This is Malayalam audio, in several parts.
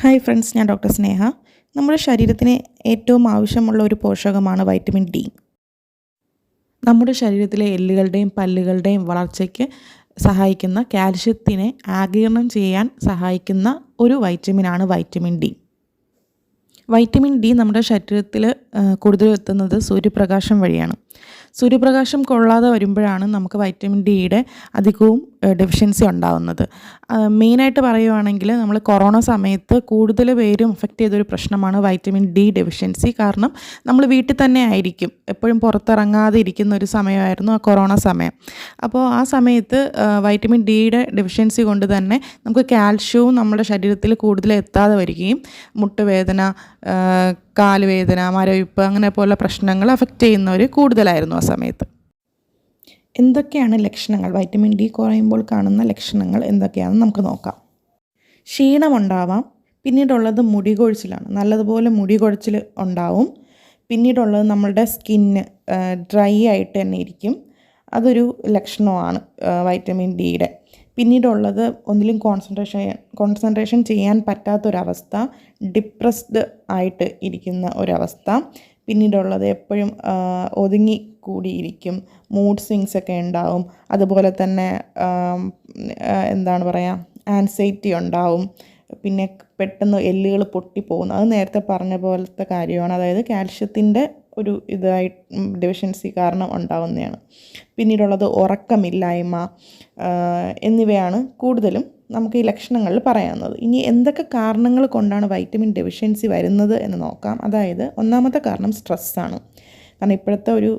ഹായ് ഫ്രണ്ട്സ് ഞാൻ ഡോക്ടർ സ്നേഹ. നമ്മുടെ ശരീരത്തിന് ഏറ്റവും ആവശ്യമുള്ള ഒരു പോഷകമാണ് വൈറ്റമിൻ ഡി നമ്മുടെ ശരീരത്തിലെ എല്ലുകളുടെയും പല്ലുകളുടെയും വളർച്ചയ്ക്ക് സഹായിക്കുന്ന കാൽഷ്യത്തിനെ ആഗിരണം ചെയ്യാൻ സഹായിക്കുന്ന ഒരു വൈറ്റമിനാണ് വൈറ്റമിൻ ഡി വൈറ്റമിൻ ഡി നമ്മുടെ ശരീരത്തിൽ കൂടുതൽ എത്തുന്നത് സൂര്യപ്രകാശം വഴിയാണ്. സൂര്യപ്രകാശം കൊള്ളാതെ വരുമ്പോഴാണ് നമുക്ക് വൈറ്റമിൻ ഡിയുടെ അധികവും ഡെഫിഷ്യൻസി ഉണ്ടാകുന്നത് മെയിനായിട്ട് പറയുവാണെങ്കിൽ നമ്മൾ കൊറോണ സമയത്ത് കൂടുതൽ പേരും എഫക്റ്റ് ചെയ്തൊരു പ്രശ്നമാണ് വൈറ്റമിൻ ഡി ഡെഫിഷ്യൻസി കാരണം നമ്മൾ വീട്ടിൽ തന്നെ ആയിരിക്കും. എപ്പോഴും പുറത്തിറങ്ങാതെ ഇരിക്കുന്ന ഒരു സമയമായിരുന്നു ആ കൊറോണ സമയം. അപ്പോൾ ആ സമയത്ത് വൈറ്റമിൻ ഡിയുടെ ഡെഫിഷ്യൻസി കൊണ്ട് തന്നെ നമുക്ക് കാൽഷ്യവും നമ്മുടെ ശരീരത്തിൽ കൂടുതൽ എത്താതെ വരികയും മുട്ടുവേദന കാലുവേദന മരവിപ്പ് അങ്ങനെ പോലുള്ള പ്രശ്നങ്ങൾ അഫക്റ്റ് ചെയ്യുന്നവർ കൂടുതലായിരുന്നു ആ സമയത്ത്. എന്തൊക്കെയാണ് ലക്ഷണങ്ങൾ? വൈറ്റമിൻ ഡി കുറയുമ്പോൾ കാണുന്ന ലക്ഷണങ്ങൾ എന്തൊക്കെയാണെന്ന് നമുക്ക് നോക്കാം. ക്ഷീണമുണ്ടാവാം. പിന്നീടുള്ളത് മുടി കൊഴിച്ചിലാണ്. നല്ലതുപോലെ മുടി കൊഴിച്ചിൽ ഉണ്ടാവും. പിന്നീടുള്ളത് നമ്മളുടെ സ്കിന്ന് ഡ്രൈ ആയിട്ട് തന്നെ ഇരിക്കും. അതൊരു ലക്ഷണമാണ് വൈറ്റമിൻ ഡിയുടെ. പിന്നീടുള്ളത് ഒന്നിലും കോൺസെൻട്രേഷൻ കോൺസെൻട്രേഷൻ ചെയ്യാൻ പറ്റാത്തൊരവസ്ഥ ഡിപ്രസ്ഡ് ആയിട്ട് ഇരിക്കുന്ന ഒരവസ്ഥ. പിന്നീടുള്ളത് എപ്പോഴും ഒതുങ്ങി കൂടിയിരിക്കും. മൂഡ് സ്വിങ്സ് ഒക്കെ ഉണ്ടാവും. അതുപോലെ തന്നെ എന്താണ് പറയുക ആൻസൈറ്റി ഉണ്ടാവും. പിന്നെ പെട്ടെന്ന് എല്ലുകൾ പൊട്ടിപ്പോകുന്നു. അത് നേരത്തെ പറഞ്ഞ പോലത്തെ കാര്യമാണ്. അതായത് കാൽഷ്യത്തിന്റെ ഒരു ഇതായി ഡെഫിഷ്യൻസി കാരണം ഉണ്ടാവുന്നതാണ്. പിന്നീടുള്ളത് ഉറക്കമില്ലായ്മ എന്നിവയാണ് കൂടുതലും നമുക്ക് ഈ ലക്ഷണങ്ങളിൽ പറയാവുന്നത്. ഇനി എന്തൊക്കെ കാരണങ്ങൾ കൊണ്ടാണ് വൈറ്റമിൻ ഡെഫിഷ്യൻസി വരുന്നത് എന്ന് നോക്കാം. അതായത് ഒന്നാമത്തെ കാരണം സ്ട്രെസ്സാണ് കാരണം ഇപ്പോഴത്തെ ഒരു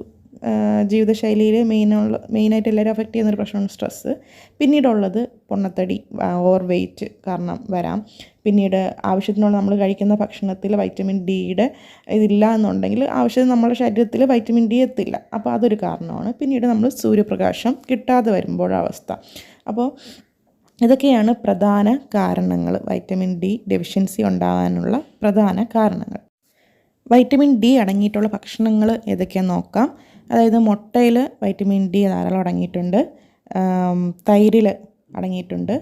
ജീവിതശൈലിയിൽ മെയിനുള്ള മെയിനായിട്ട് എല്ലാവരും അഫക്റ്റ് ചെയ്യുന്ന ഒരു പ്രശ്നമാണ് സ്ട്രെസ്സ് പിന്നീടുള്ളത് പൊണ്ണത്തടി ഓവർ വെയ്റ്റ് കാരണം വരാം. പിന്നീട് ആവശ്യത്തിനുള്ള നമ്മൾ കഴിക്കുന്ന ഭക്ഷണത്തിൽ വൈറ്റമിൻ ഡിയുടെ ഇതില്ല എന്നുണ്ടെങ്കിൽ ആവശ്യത്തിന് നമ്മുടെ ശരീരത്തിൽ വൈറ്റമിൻ ഡി എത്തില്ല. അപ്പോൾ അതൊരു കാരണമാണ്. പിന്നീട് നമ്മൾ സൂര്യപ്രകാശം കിട്ടാതെ വരുമ്പോഴവസ്ഥ അപ്പോൾ ഇതൊക്കെയാണ് പ്രധാന കാരണങ്ങൾ. വൈറ്റമിൻ ഡി ഡെഫിഷ്യൻസി ഉണ്ടാകാനുള്ള പ്രധാന കാരണങ്ങൾ. വൈറ്റമിൻ ഡി അടങ്ങിയിട്ടുള്ള ഭക്ഷണങ്ങൾ ഏതൊക്കെയാണെന്ന് നോക്കാം. അതായത് മുട്ടയിൽ വൈറ്റമിൻ ഡി ധാരാളം അടങ്ങിയിട്ടുണ്ട്. തൈരിൽ അടങ്ങിയിട്ടുണ്ട്.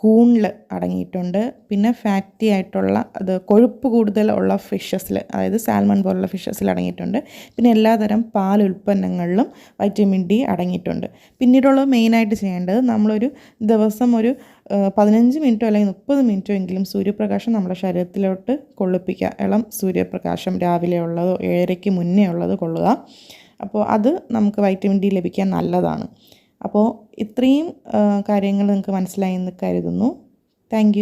കൂണിൽ അടങ്ങിയിട്ടുണ്ട്. പിന്നെ ഫാറ്റി ആയിട്ടുള്ള അത് കൊഴുപ്പ് കൂടുതലുള്ള ഫിഷസിൽ അതായത് സാൽമൺ പോലുള്ള ഫിഷസിൽ അടങ്ങിയിട്ടുണ്ട്. പിന്നെ എല്ലാതരം പാൽ ഉൽപ്പന്നങ്ങളിലും വൈറ്റമിൻ ഡി അടങ്ങിയിട്ടുണ്ട്. പിന്നീടുള്ളത് മെയിനായിട്ട് ചെയ്യേണ്ടത് നമ്മളൊരു ദിവസം ഒരു പതിനഞ്ച് മിനിറ്റോ അല്ലെങ്കിൽ മുപ്പത് മിനിറ്റോ എങ്കിലും സൂര്യപ്രകാശം നമ്മുടെ ശരീരത്തിലോട്ട് കൊള്ളിപ്പിക്കുക ഇളം സൂര്യപ്രകാശം രാവിലെ ഉള്ളതോ ഏഴരയ്ക്ക് മുന്നേ ഉള്ളത് കൊള്ളുക. അപ്പോൾ അത് നമുക്ക് വൈറ്റമിൻ ഡി ലഭിക്കാൻ നല്ലതാണ്. അപ്പോൾ ഇത്രയും കാര്യങ്ങൾ നിങ്ങൾക്ക് മനസ്സിലായി എന്ന് കരുതുന്നു. താങ്ക്